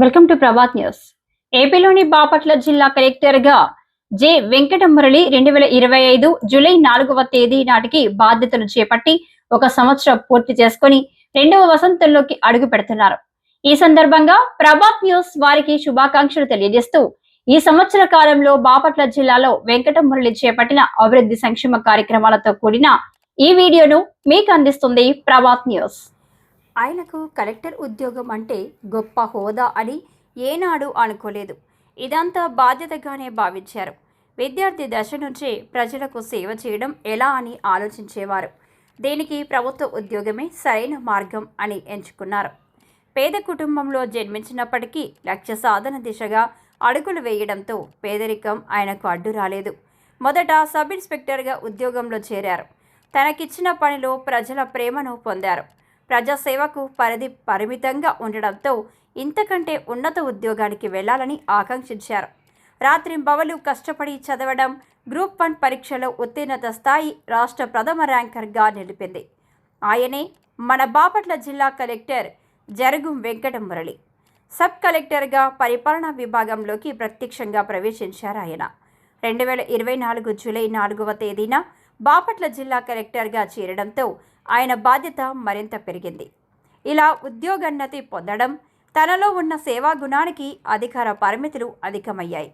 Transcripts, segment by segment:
Welcome to Prabhat news. ఏపీలోని బాపట్ల జిల్లా కలెక్టర్గా జె వెంకట మురళి రెండు వేల ఇరవై ఐదు జూలై నాలుగవ తేదీ నాటికి బాధ్యతలు చేపట్టి ఒక సంవత్సరం పూర్తి చేసుకుని రెండవ వసంతంలోకి అడుగు పెడుతున్నారు. ఈ సందర్భంగా ప్రభాత్ న్యూస్ వారికి శుభాకాంక్షలు తెలియజేస్తూ ఈ సంవత్సర కాలంలో బాపట్ల జిల్లాలో వెంకట మురళి చేపట్టిన అభివృద్ధి సంక్షేమ కార్యక్రమాలతో కూడిన ఈ వీడియోను మీకు అందిస్తుంది ప్రభాత్ న్యూస్. ఆయనకు కలెక్టర్ ఉద్యోగం అంటే గొప్ప హోదా అని ఏనాడు అనుకోలేదు. ఇదంతా బాధ్యతగానే భావించారు. విద్యార్థి దశ నుంచే ప్రజలకు సేవ చేయడం ఎలా అని ఆలోచించేవారు. దీనికి ప్రభుత్వ ఉద్యోగమే సరైన మార్గం అని ఎంచుకున్నారు. పేద కుటుంబంలో జన్మించినప్పటికీ లక్ష్య సాధన దిశగా అడుగులు వేయడంతో పేదరికం ఆయనకు అడ్డు రాలేదు. మొదట సబ్ ఇన్స్పెక్టర్గా ఉద్యోగంలో చేరారు. తనకిచ్చిన పనిలో ప్రజల ప్రేమను పొందారు. ప్రజాసేవకు పరిధి పరిమితంగా ఉండడంతో ఇంతకంటే ఉన్నత ఉద్యోగానికి వెళ్ళాలని ఆకాంక్షించారు. రాత్రింబవలు కష్టపడి చదవడం గ్రూప్ వన్ పరీక్షలో ఉత్తీర్ణత స్థాయి రాష్ట్ర ప్రథమ ర్యాంకర్గా నిలిపింది. ఆయనే మన బాపట్ల జిల్లా కలెక్టర్ జరుగుం వెంకట మురళి సబ్ కలెక్టర్గా పరిపాలనా విభాగంలోకి ప్రత్యక్షంగా ప్రవేశించారు ఆయన. రెండు వేల ఇరవై నాలుగు జూలై నాలుగవ తేదీన బాపట్ల జిల్లా కలెక్టర్గా చేరడంతో ఆయన బాధ్యత మరింత పెరిగింది. ఇలా ఉద్యోగోన్నతి పొందడం తనలో ఉన్న సేవా గుణానికి అధికార పరిమితులు అధికమయ్యాయి.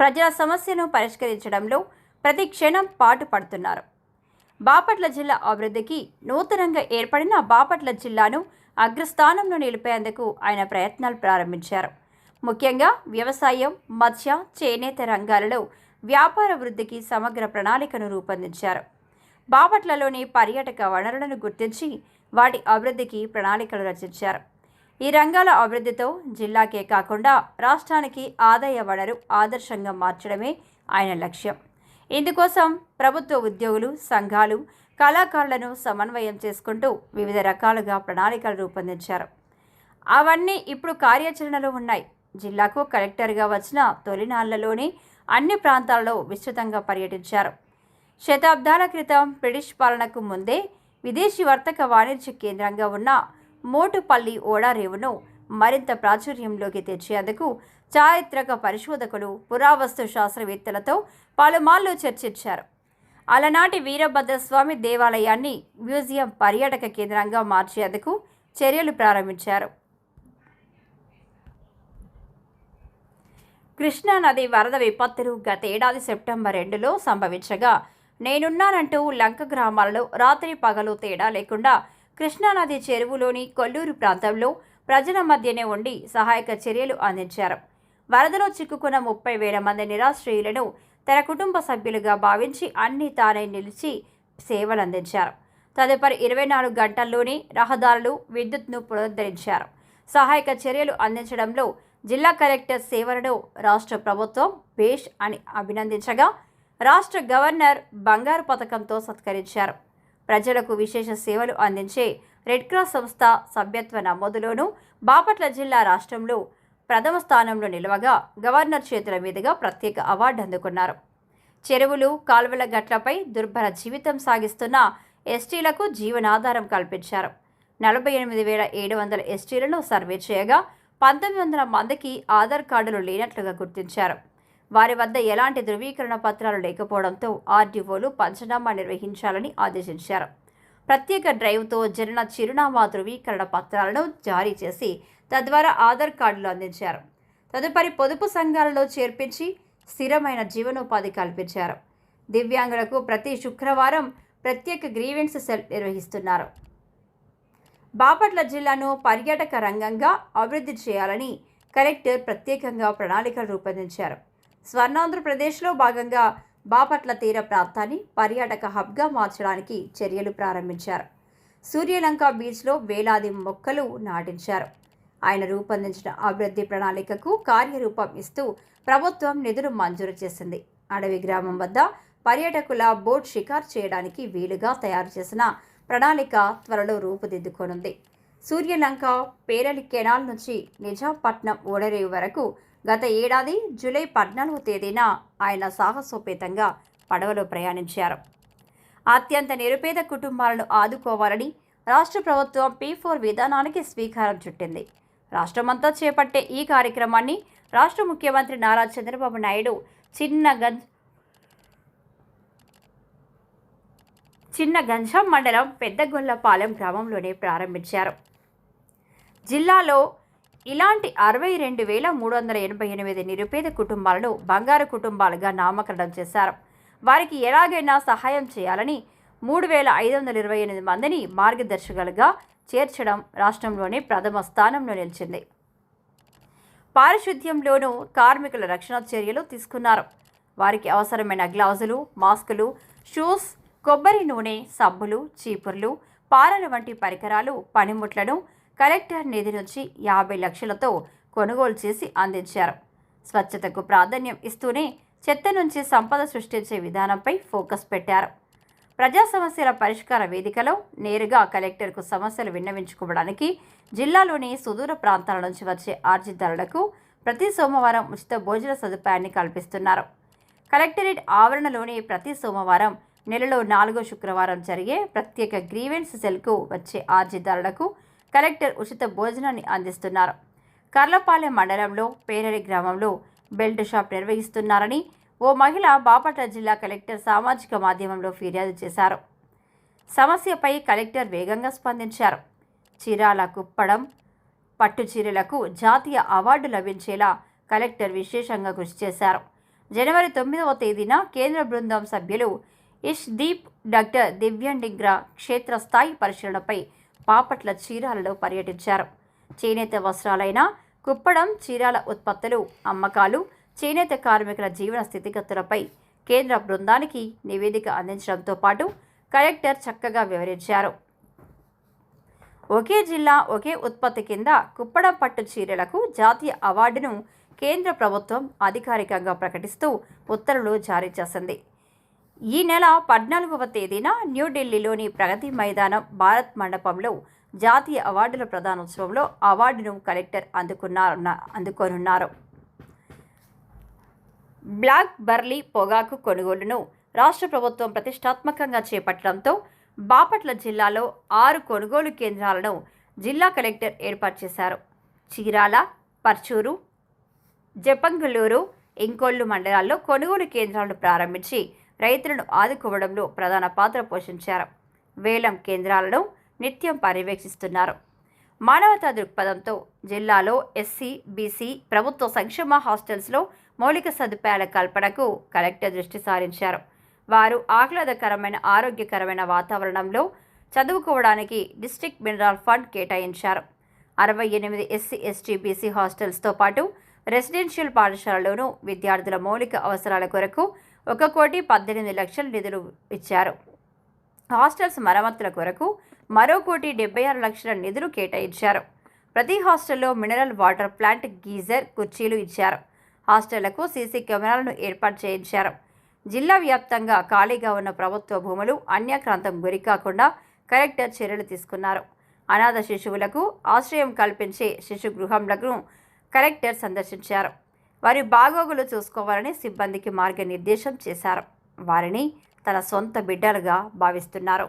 ప్రజల సమస్యను పరిష్కరించడంలో ప్రతి క్షణం పాటు పడుతున్నారు. బాపట్ల జిల్లా అభివృద్ధికి నూతనంగా ఏర్పడిన బాపట్ల జిల్లాను అగ్రస్థానంలో నిలిపేందుకు ఆయన ప్రయత్నాలు ప్రారంభించారు. ముఖ్యంగా వ్యవసాయం మత్స్య చేనేత రంగాలలో వ్యాపార వృద్ధికి సమగ్ర ప్రణాళికను రూపొందించారు. బాపట్లలోని పర్యాటక వనరులను గుర్తించి వాటి అభివృద్ధికి ప్రణాళికలు రచించారు. ఈ రంగాల అభివృద్ధితో జిల్లాకే కాకుండా రాష్ట్రానికి ఆదాయ వనరు ఆదర్శంగా మార్చడమే ఆయన లక్ష్యం. ఇందుకోసం ప్రభుత్వ ఉద్యోగులు సంఘాలు కళాకారులను సమన్వయం చేసుకుంటూ వివిధ రకాలుగా ప్రణాళికలు రూపొందించారు. అవన్నీ ఇప్పుడు కార్యాచరణలో ఉన్నాయి. జిల్లాకు కలెక్టర్గా వచ్చిన తొలినాళ్ళలోనే అన్ని ప్రాంతాలలో విస్తృతంగా పర్యటించారు. శతాబ్దాల క్రితం బ్రిటిష్ పాలనకు ముందే విదేశీ వర్తక వాణిజ్య కేంద్రంగా ఉన్న మోటుపల్లి ఓడారేవును మరింత ప్రాచుర్యంలోకి తెచ్చేందుకు చారిత్రక పరిశోధకులు పురావస్తు శాస్త్రవేత్తలతో పలుమార్లు చర్చించారు. అలనాటి వీరభద్రస్వామి దేవాలయాన్ని మ్యూజియం పర్యాటక కేంద్రంగా మార్చేందుకు చర్యలు ప్రారంభించారు. కృష్ణానది వరద విపత్తులు గతేడాది సెప్టెంబర్ రెండులో సంభవించగా నేనున్నానంటూ లంక గ్రామాలలో రాత్రి పగలు తేడా లేకుండా కృష్ణానది చెరువులోని కొల్లూరు ప్రాంతంలో ప్రజల మధ్యనే ఉండి సహాయక చర్యలు అందించారు. వరదలో చిక్కుకున్న ముప్పై వేల మంది నిరాశ్రయులను తన కుటుంబ సభ్యులుగా భావించి అన్ని తానే నిలిచి సేవలందించారు. తదుపరి ఇరవై నాలుగు గంటల్లోనే రహదారులు విద్యుత్ను పునరుద్ధరించారు. సహాయక చర్యలు అందించడంలో జిల్లా కలెక్టర్ సేవలను రాష్ట్ర ప్రభుత్వం పేష్ అని అభినందించగా రాష్ట్ర గవర్నర్ బంగారు పథకంతో సత్కరించారు. ప్రజలకు విశేష సేవలు అందించే రెడ్ క్రాస్ సంస్థ సభ్యత్వ నమోదులోనూ బాపట్ల జిల్లా రాష్ట్రంలో ప్రథమ స్థానంలో నిలవగా గవర్నర్ చేతుల మీదుగా ప్రత్యేక అవార్డు అందుకున్నారు. చెరువులు కాలువల గట్లపై దుర్భర జీవితం సాగిస్తున్న ఎస్టీలకు జీవనాధారం కల్పించారు. నలభై ఎనిమిది వేల ఏడు వందల ఎస్టీలను సర్వే చేయగా పంతొమ్మిది వందల మందికి ఆధార్ కార్డులు లేనట్లుగా గుర్తించారు. వారి వద్ద ఎలాంటి ధృవీకరణ పత్రాలు లేకపోవడంతో ఆర్డీఓలు పంచనామా నిర్వహించాలని ఆదేశించారు. ప్రత్యేక డ్రైవ్తో జనన చిరునామా ధృవీకరణ పత్రాలను జారీ చేసి తద్వారా ఆధార్ కార్డులు అందించారు. తదుపరి పొదుపు సంఘాలలో చేర్పించి స్థిరమైన జీవనోపాధి కల్పించారు. దివ్యాంగులకు ప్రతి శుక్రవారం ప్రత్యేక గ్రీవెన్స్ సెల్ నిర్వహిస్తున్నారు. బాపట్ల జిల్లాను పర్యాటక రంగంగా అభివృద్ధి చేయాలని కలెక్టర్ ప్రత్యేకంగా ప్రణాళికలు రూపొందించారు. స్వర్ణాంధ్రప్రదేశ్లో భాగంగా బాపట్ల తీర ప్రాంతాన్ని పర్యాటక హబ్గా మార్చడానికి చర్యలు ప్రారంభించారు. సూర్యలంక బీచ్లో వేలాది మొక్కలు నాటించారు. ఆయన రూపొందించిన అభివృద్ధి ప్రణాళికకు కార్యరూపం ఇస్తూ ప్రభుత్వం నిధులు మంజూరు చేసింది. అడవి గ్రామం వద్ద పర్యాటకుల బోట్ షికార్ చేయడానికి వీలుగా తయారు చేసిన ప్రణాళిక త్వరలో రూపుదిద్దుకోనుంది. సూర్యలంక పేరలి కెనాల్ నుంచి నిజాంపట్నం ఓడరేవు వరకు గత ఏడాది జూలై పద్నాలుగు తేదీన ఆయన సాహసోపేతంగా పడవలో ప్రయాణించారు. అత్యంత నిరుపేద కుటుంబాలను ఆదుకోవాలని రాష్ట్ర ప్రభుత్వం పీ ఫోర్ విధానానికి స్వీకారం చుట్టింది. రాష్ట్రమంతా చేపట్టే ఈ కార్యక్రమాన్ని రాష్ట్ర ముఖ్యమంత్రి నారా చంద్రబాబు నాయుడు చిన్న చిన్న గంజాం మండలం పెద్దగొల్లపాలెం గ్రామంలోనే ప్రారంభించారు. జిల్లాలో ఇలాంటి అరవై రెండు వేల మూడు వందల ఎనభై ఎనిమిది నిరుపేద కుటుంబాలను బంగారు కుటుంబాలుగా నామకరణం చేశారు. వారికి ఎలాగైనా సహాయం చేయాలని మూడు వేల ఐదు వందల ఇరవై ఎనిమిది మందిని మార్గదర్శకులుగా చేర్చడం రాష్ట్రంలోనే ప్రథమ స్థానంలో నిలిచింది. పారిశుద్ధ్యంలోనూ కార్మికుల రక్షణ చర్యలు తీసుకున్నారు. వారికి అవసరమైన గ్లౌజులు మాస్కులు షూస్ కొబ్బరి నూనె సబ్బులు చీపుర్లు పారల వంటి పరికరాలు పనిముట్లను కలెక్టర్ నిధి నుంచి యాభై లక్షలతో కొనుగోలు చేసి అందించారు. స్వచ్ఛతకు ప్రాధాన్యం ఇస్తూనే చెత్త నుంచి సంపద సృష్టించే విధానంపై ఫోకస్ పెట్టారు. ప్రజా సమస్యల పరిష్కార వేదికలో నేరుగా కలెక్టర్కు సమస్యలు విన్నవించుకోవడానికి జిల్లాలోని సుదూర ప్రాంతాల నుంచి వచ్చే ఆర్జిదారులకు ప్రతి సోమవారం ఉచిత భోజన సదుపాయాన్ని కల్పిస్తున్నారు. కలెక్టరేట్ ఆవరణలోని ప్రతి సోమవారం నెలలో నాలుగో శుక్రవారం జరిగే ప్రత్యేక గ్రీవెన్స్ సెల్కు వచ్చే ఆర్జీదారులకు కలెక్టర్ ఉచిత భోజనాన్ని అందిస్తున్నారు. కర్లపాలెం మండలంలో పేరడి గ్రామంలో బెల్ట్ షాప్ నిర్వహిస్తున్నారని ఓ మహిళ బాపట్ల జిల్లా కలెక్టర్ సామాజిక మాధ్యమంలో ఫిర్యాదు చేశారు. సమస్యపై కలెక్టర్ వేగంగా స్పందించారు. చీరాల కుప్పడం పట్టు చీరలకు జాతీయ అవార్డు లభించేలా కలెక్టర్ విశేషంగా కృషి చేశారు. జనవరి తొమ్మిదవ తేదీన కేంద్ర బృందం సభ్యులు ఇష్దీప్ డాక్టర్ దివ్యన్ క్షేత్రస్థాయి పరిశీలనపై పాపట్ల చీరాలలో పర్యటించారు. చేనేత వస్త్రాలైన కుప్పడం చీరాల ఉత్పత్తులు అమ్మకాలు చేనేత కార్మికుల జీవన స్థితిగతులపై కేంద్ర బృందానికి నివేదిక అందించడంతో పాటు కలెక్టర్ చక్కగా వివరించారు. ఒకే జిల్లా ఒకే ఉత్పత్తి కింద కుప్పడం పట్టు చీరలకు జాతీయ అవార్డును కేంద్ర ప్రభుత్వం అధికారికంగా ప్రకటిస్తూ ఉత్తర్వులు జారీ చేసింది. ఈ నెల పద్నాలుగవ తేదీన న్యూఢిల్లీలోని ప్రగతి మైదానం భారత్ మండపంలో జాతీయ అవార్డుల ప్రదానోత్సవంలో అవార్డును కలెక్టర్ అందుకున్నారు అందుకోనున్నారు. బ్లాక్ బర్లీ పొగాకు కొనుగోలును రాష్ట్ర ప్రభుత్వం ప్రతిష్టాత్మకంగా చేపట్టడంతో బాపట్ల జిల్లాలో ఆరు కొనుగోలు కేంద్రాలను జిల్లా కలెక్టర్ ఏర్పాటు చేశారు. చీరాల పర్చూరు జపంగులూరు ఇంకొల్లు మండలాల్లో కొనుగోలు కేంద్రాలను ప్రారంభించి రైతులను ఆదుకోవడంలో ప్రధాన పాత్ర పోషించారు. వేలం కేంద్రాలను నిత్యం పర్యవేక్షిస్తున్నారు. మానవతా దృక్పథంతో జిల్లాలో ఎస్సీ బీసీ ప్రభుత్వ సంక్షేమ హాస్టల్స్లో మౌలిక సదుపాయాల కల్పనకు కలెక్టర్ దృష్టి సారించారు. వారు ఆహ్లాదకరమైన ఆరోగ్యకరమైన వాతావరణంలో చదువుకోవడానికి డిస్ట్రిక్ట్ మినరల్ ఫండ్ కేటాయించారు. అరవై ఎనిమిది ఎస్సీ ఎస్టీ బీసీ హాస్టల్స్తో పాటు రెసిడెన్షియల్ పాఠశాలలోనూ విద్యార్థుల మౌలిక అవసరాల కొరకు ఒక కోటి పద్దెనిమిది లక్షల నిధులు ఇచ్చారు. హాస్టల్స్ మరమ్మతుల కొరకు మరో కోటి డెబ్బై ఆరు లక్షల నిధులు కేటాయించారు. ప్రతి హాస్టల్లో మినరల్ వాటర్ ప్లాంట్ గీజర్ కుర్చీలు ఇచ్చారు. హాస్టళ్ళకు సీసీ కెమెరాలను ఏర్పాటు చేయించారు. జిల్లా వ్యాప్తంగా ఖాళీగా ఉన్న ప్రభుత్వ భూములు అన్యాక్రాంతం గురికాకుండా కలెక్టర్ చర్యలు తీసుకున్నారు. అనాథ శిశువులకు ఆశ్రయం కల్పించే శిశు గృహంలను కలెక్టర్ సందర్శించారు. వారి బాగోగులు చూసుకోవాలని సిబ్బందికి మార్గనిర్దేశం చేశారు. వారిని తన సొంత బిడ్డలుగా భావిస్తున్నారు.